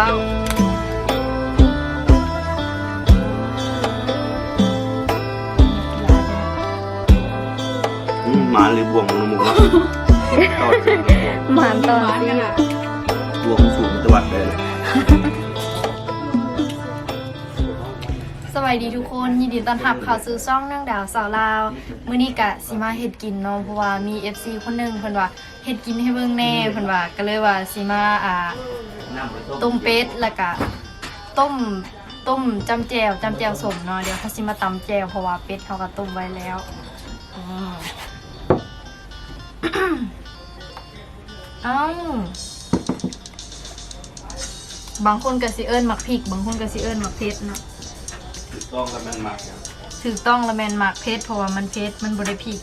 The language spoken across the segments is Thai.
ฟังอืมหมาหรือบวงมันมุกเนาะต่อจากบวงหมานตอนที่บวงสูงตะวัดเลยนะสวัสดีทุกคนยินดีต้อนรับเข้าสู่ช่องนางดาวสาวลาวมื้อนี้กะสิมาเฮ็ดกินเนาะเพราะว่ามี FC คนหนึงเพิ่นว่าเฮ็ดกินให้เบิ่งแน่เพิ่นว่าก็เลยว่าสิมาอ่าน้ำไป ต้มเป็ดแล้วก็ต้มต้มจำแจวจำแจวสมเนาะเดี๋ยวเขาสิมาตำแจวเพราะว่าเป็ดเขาก็ต้มไว้แล้วอืมเอ้าบางคนก็สิเอิ้นหมักพริก บางคนก็สิเอิ้นหมักเผ็ดเนาะถูกต้องกันมันหมักอย่างถูกต้องละแมนหมักเผ็ดเพราะว่ามันเผ็ดมันบ่ได้พริก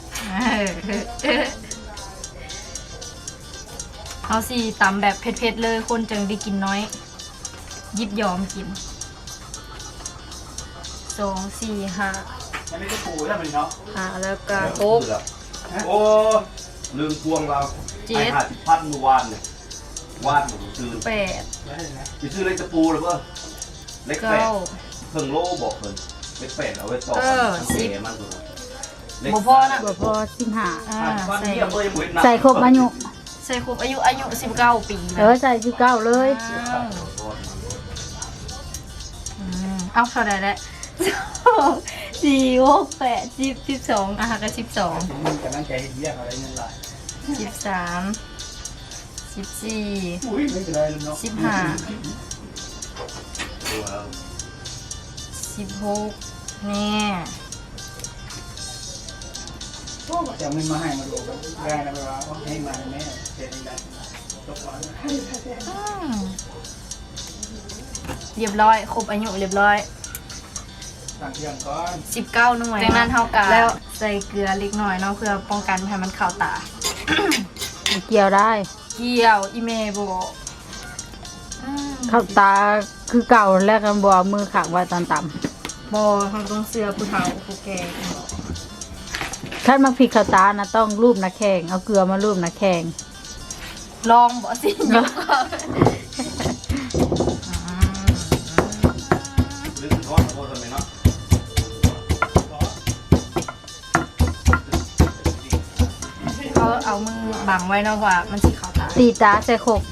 เออเอาสิตำแบบเผ็ดๆเลยคนจึงได้กินน้อย ยิบยอมกินสองสี่ห้าอันนี้ก็ปูแล้วมันเนาะห้าแล้วก็หก โอ้ลืมพวงเราเจ็ด ไอ้ห้าสิบพันเมื่อวานเนี่ยวาดหมูซื้อแปดแล้วเห็นไหมไปซื้อเล็กตะปูหรือเปล่าเล็กแปเก้าดเพิ่งโลบอกเพิ่นเล็กแปดเอาไว้ต่อเออทั้งสิบเมันตัวเล็กบ่พอนะ บ่พอสิบห้าอ่าพันใส่เทียบเลยยังบ่เห็นหนักใส่ครบอายุ ใส่ครบอายุอายุสิบเก้าปีเออใส่สิบเก้าเลยอ้าวอืมเอาเท่าไหร่แล้วสี่หกแปดสิบสิบสองอะก็สิบสองมึงกำลังใจเยี่ยมอะไรเงินหลายสิบสามสิบสี่ อุ้ยไม่เป็นไรเลยเนาะสิบห้าตัวเราสิบหกนี่ จะไม่มาให้มาดูได้นะเวลาให้มาแม่เป็นยังไงตกวันอืมเรียบร้อย ครบอายุเรียบร้อย สั่งเที่ยงก่อนสิบเก้าหน่วยจากนั้นเท่ากันแล้วใส่เกลือเล็กน้อยเนาะเพื่อป้องกันไม่ให้มันเข้าตาเกี่ยวได้ เกี่ยวอีเมโบอืมเข้าตาคือเก่าแล้วกันบ่เอามือขังไว้ตอนต่บอทางตรงเสือผู้เฒ่าผู้แก่ำ ขั้นมักพริกเข้าตานะต้องรูปนักแข่งเอาเกลือมารูปนักแข่งลองบ่สิยกก่อนลืมทอดโคตรเลยเนาะเขาเอามือบังไว้เนาะว่ามันสิเข้าตาตีตาใส่ขก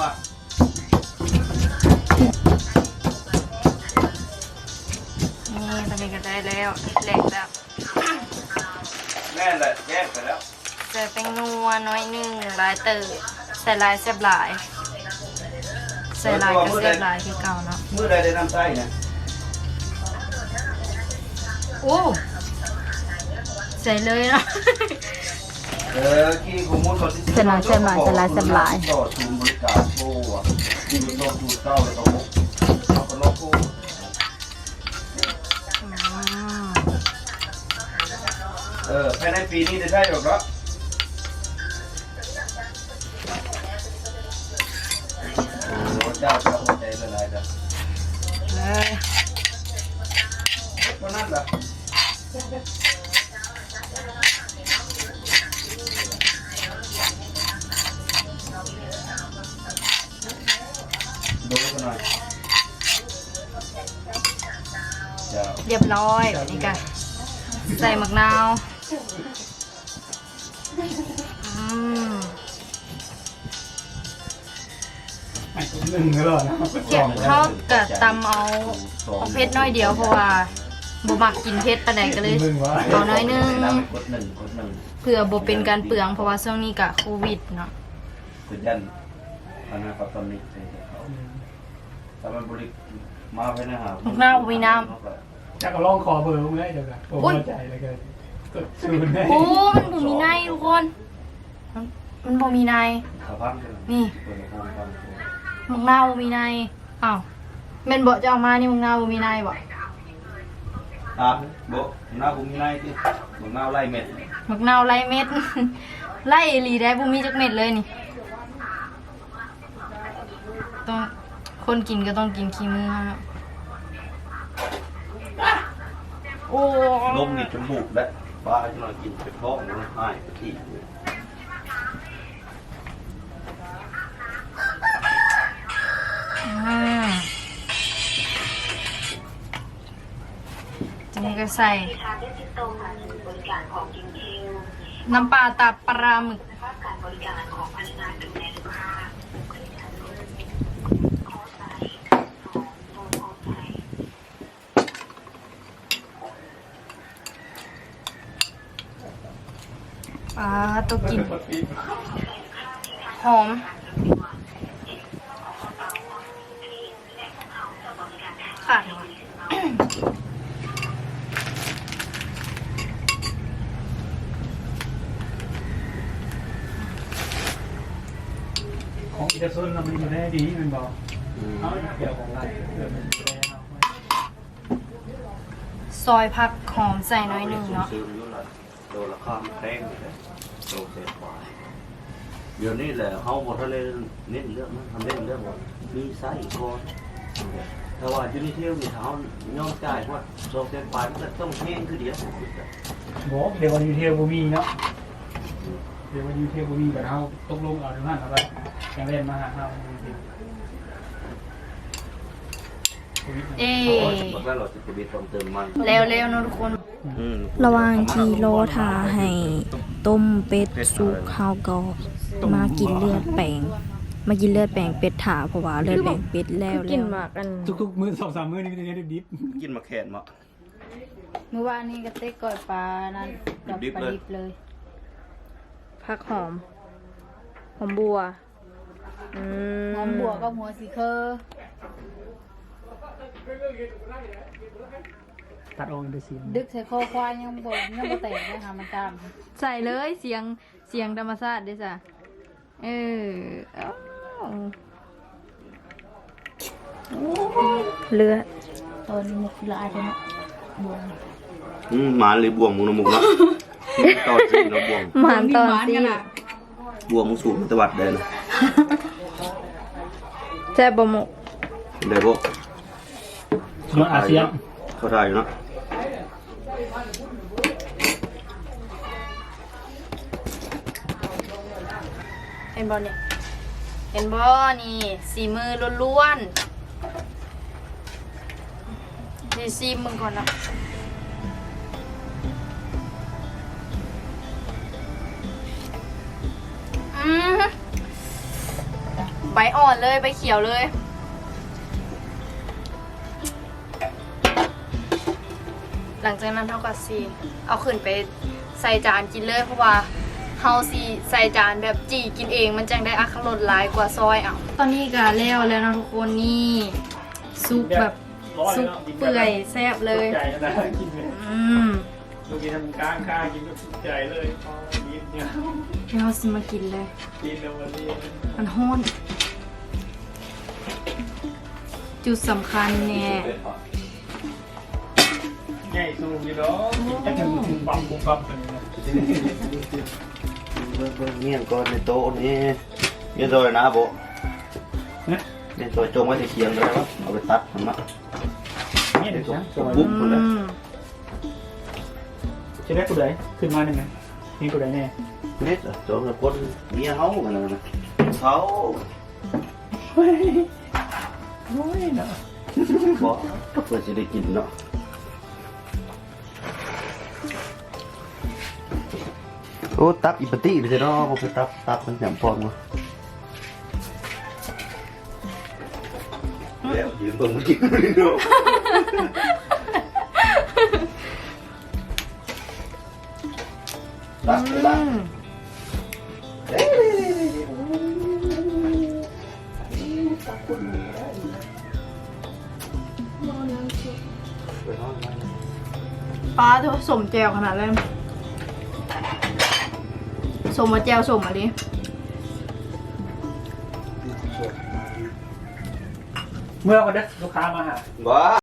เลยเล็กตะปูป่ะนี่ตอนนี้ก็ได้แล้วแหลกแล้วแม่นแหละแยกไปแล้วใส่แป้งนัวน้อยหนึงหลายเติบใส่หลายแซ่บหลาย ใส่หลายก็แซ่บหลายคือเก่าเนาะมือใดได้น้ำใต้เนี่ยโอ้ใส่เลยเนาะ เออกี่ข้อมูลเขาที่เส้นหลายเส้นหลายเส้นหลายเส้นหลายตู้บริการโทรอะที่มันตู้เต้าแล้วก็พกเขาก็ล็อกโทรอืมเออภายในปีนี้ได้ใช่หรอกเนาะโอ้เจ้าเจ้าหัวใจละลายจ้ะเลยก็นั่นแหละ อยเจ้าเรียบร้อยนี่กันใส่มะนาวอืมไอ้ตัวหนึ่งก็รอดนะเกี่ยวเขากะตำเอาเอาเผ็ดน้อยเดียวเพราะว่าบ่มักกินเผ็ดปานใดก็เลย หนึ่งวะเอาน้อยหนึงกดหนึ่งกดหนึ่งเพื่อบ่เป็นการเปลืองเพราะว่าช่วงนี้กะโควิดเนาะคือยันอันนั้นก็ตอนนี้ใช่เขา แต่มันบริมาภายในหามักนาวมีน้จะก็ลองคอเบอร์มึงได้เดี๋ยวกันโอ้ใจเลยกันกดซูนได้ำโอ้มันบ่มีในทุกคนมันมันบ่มีใน ขาพังใช่ไหมนี่ เปิดโครงฟังมักนาวบ่มีในอ้าวแม่นบ่จะเอามานี่มักนาวบ่มีในบ่อะโบหน้าบุมีไนที่บุหน้าไล่เม็ดมักนาวไรเม็ด ไล่อีหลีได้บ่มีจักเม็ดเลยนี่อต้อง คนกินก็ต้องกินขี้มือฮะโอ้ลมนี่จมูกและปลาที่เรากินเป็นท้องมันหายไปที่อ่าทีนี้ก็ใส่ทางได้ติดต่อผ่านศูนย์บริการของจริงน้ำปลาตับปลาหมึก ๆภาพการบริการของพนักงานดูแลลูกค้าบริการรถขอสายสองโทรขอสาย ปลา ตัวกินหอม ค่ะ ของอีเดซุนเรามันอยู่ในดีมันบอกเอาเกี่ยวของอะไรเกิดมันอยู่ในเอาซอยผักหอมใส่น้อยหนึ่งเนาะซื้ออยู่ละโดนราคามันแพงเลย โลเศษกว่าเดี๋ยวนี้แหละเขาบอกทะเลเน้นเรื่องมันทำเน้นเรื่องว่ามีไส้ก่อนแต่ว่าอยู่ในเที่ยวนี่เขาย่อมจ่ายว่าโซเซนปลายมันก็ต้องแห้งคือเดียวบอกเดี๋ยววันยูเทียบูมีเนาะเดี๋ยววันยูเทียบูมีแบบเฮาตกลงเอาถึงหันเอาไปยังเล่นมาหาเฮาเอ๊บอกว่าเราจะจะมีความเติมมันแล้วแล้วๆเนาะทุกคนอืม ระหว่างที่รอทาให้ต้มเป็ดสุกเฮาก็มากินเลือดแปลงมากินเลือดแปลงเป็ดถาเพราะว่าเลือดแปลงเป็ดแล้วกิแล้นวหมากกันทุกๆมื้อสองสามมื้อนี่ก็จะได้ดิบกินมาแขนมาเมื่อวานนี้ก็เต็กก่อยปลานั้นกับดิบปลาเลยดิบเลยผักหอมหอมบัวอืมหอมบัวกับหัวสีเคอ ตัดออกเป็นสีดึกใส่คอควายยังบ่ยังบ่แตกเลยค่ะมันจามใส่เลยเสียงเสียงธรรมชาติเด้จ้ะเออเอ้าเลือดตอนนี้มุกละอายเลยเนาะอืมหมาเลยบวงมึงนะมึงนะตอนสินะบวงหมานตอนซีบวงมึงสูงตะวัดเลยนะแซ่บบ่หมกเดี๋ยวพวกเนาะอาเซียนเขาถ่ายอยู่เนาะ ห็นบอลเนี่ยเห็นบอนี่สีมือล้วนๆดีซีมึงก่อนนะอืมใบอ่อนเลยใบเขียวเลยหลังจากนั้นเท่ากับซีเอาขึ้นไปใส่จานกินเลยเพราะว่า เฮาซีใส่จานแบบจีกินเอง มันจังได้อัครรสหลายกว่าซอยเอาตอนนี้ก็แล้วแล้วนะทุกคนนี่ซุปแบบซุปเปื่อยแซ่บเลยใจนะกินเลยอืมลูกกินทำกลางค่ากินก็ใจเลยพอกินเนี่ยเดี๋ยวเราสิมากินเลยกินแล้ววันนี้มันห้อนจุดสำคัญเนี่ยใหญ่สูงอยู่เนาะกินจะถึงถึงปั๊มปุ๊บปั๊บเลย นะเงี้ยก่อนในโต๊ะนี่เงี้ยโดยนะโบเนี่ยเงี้ยโดยจงไว้ที่เคียงเลยครับเอาไปตัดมันมาเนี่ยเดี๋ยวนะบุ๊บหมดเลยจะได้กูได้ขึ้นมาหนึ่งไหมนี่กูได้แน่เนี่ยจงกับคนเมียเขากันนะเขาเฮ้ยโอ้ยนะบอกเพื่อจะได้กินเนาะ โอ้ตับอีปติเลยเนาะผมไปตับตับมันแหนมปอนมาเดี๋ยวยืนเบิ่งมันกินเลยเนาะตักไปตักอืมปลาเธอสมแจวขนาดเลย สมมาแจวสมมาดิเมื่อวันนี้ลูกค้ามาหา บ้า